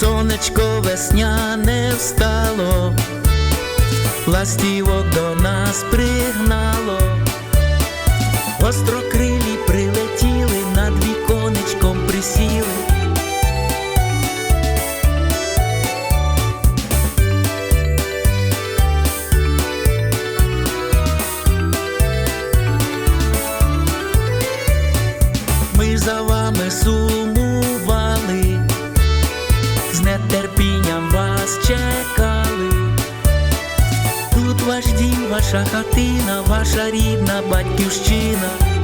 сонечко весняне встало, ластівок до нас пригнало, острокрилі прилетіли, над віконечком присіли. Ми за вами сум. Нетерпінням вас чекали. Тут ваш дім, ваша хатина, ваша рідна батьківщина.